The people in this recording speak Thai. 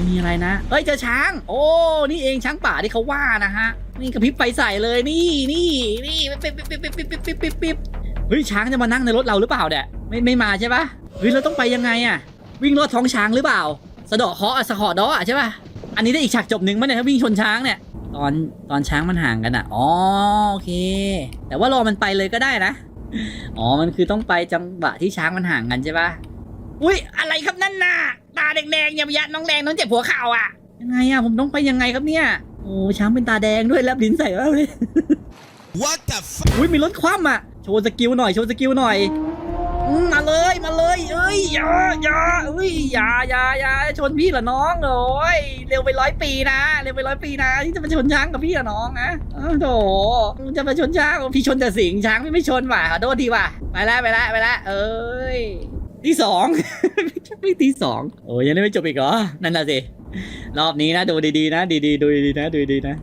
ไม่มีอะไรนะเอ้ยเจอช้าง โอ้ นี่เองช้างป่าที่เขาว่านะฮะ นี่กระพริบไฟใส่เลย นี่ นี่นี่ปิ๊บปิ๊บปิ๊บปิ๊บปิ๊บปิ๊บปิ๊บปิ๊บเฮ้ยช้างจะมานั่งในรถเราหรือเปล่าเนี่ยไม่ไม่มาใช่ปะเฮ้ยเราต้องไปยังไงอะวิ่งรอดท้องช้างหรือเปล่า สะเดาะเคาะห์อสะเคาะเดาะอะใช่ปะอันนี้ได้อีกฉากจบหนึ่งมั้ยเนี่ยถ้าวิ่งชนช้างเนี่ย ตอนตอนช้างมันห่างกันอะอ๋อโอเค แต่ว่ารอมันไปเลยก็ได้นะ อ๋อ มันคือต้องไปจังหวะที่ช้างมันห่างกันใช่ปะ อุ้ยอะไรครับนั่นน่ะตาแดงๆอย่าไปยัดน้องแดงน้องเจ็บหัวเข่าอะยังไงอะผมต้องไปยังไงครับเนี่ยโอ้ช้างเป็นตาแดงด้วยแล้วลิ้นใส่แล้วเลย What the fuck อุ้ยมีรถคว่ำอะโชว์สกิลหน่อยโชว์สกิลหน่อยอืมมาเลยมาเลยเอ้ยอย่าอย่าเอ้ยอย่าอย่าอย่าชนพี่เหรอน้องโอ้ยเร็วไปร้อยปีนะเร็วไปร้อยปีนะที่จะมาชนช้างกับพี่เหรอน้องนะอ้าวโถมึงจะมาชนช้างพี่ชนแต่สิงช้างพี่ไม่ชนว่ะขอโทษทีว่ะไปแล้วไปแล้วไปแล้วเอ้ย ที่สอง ไม่ที่สองโอ้ยยังไม่จบอีกเหรอ นั่นน่ะสิ รอบนี้นะ ดูดีๆนะ ดีๆดูดีๆนะ ดูดีๆนะ